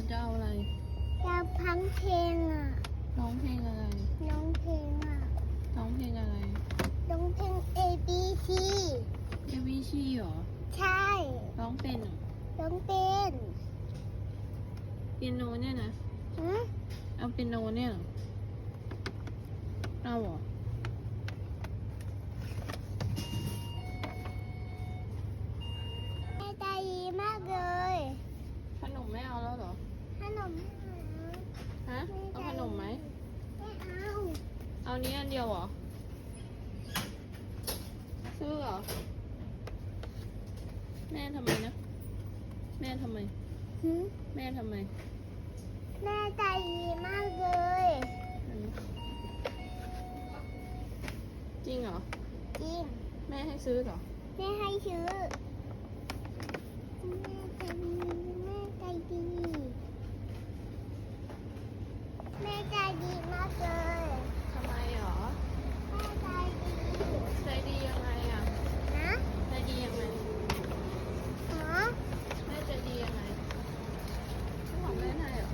เราจะเอาอะไรจะพังเพลงอะ ร้องเพลงอะไร น้องเพลงอะ ร้องเพลงอะไร น้องเพลง A B C เอวิชีเหรอ ใช่ร้องเป็นเหรอน้องเป็นเปียโนเนี่ยนะหืมเอาเปียโนเนี่ยเหรอเอาเหรอ แม่ใจดีมากเลย ขนมไม่เอาแล้วเหรอ ขนมฮะเอาขนมไหมไม่เอาเอานี้อันเดียวเหรอซื้อเหรอแม่ทำไมนะ แม่ทำไมหืมแม่ทำไมแม่ใจดีมากเลยอืมจริงเหรอจริงแม่ให้ซื้อเหรอ แม่ให้ซื้อแม่ใจดี ใจดีมากเลยทำไมหรอแม่ใจดีใจดียังไงอะนะใจดียังไงฮะแม่ใจดียังไงฉันบอกแม่ไงเหรอ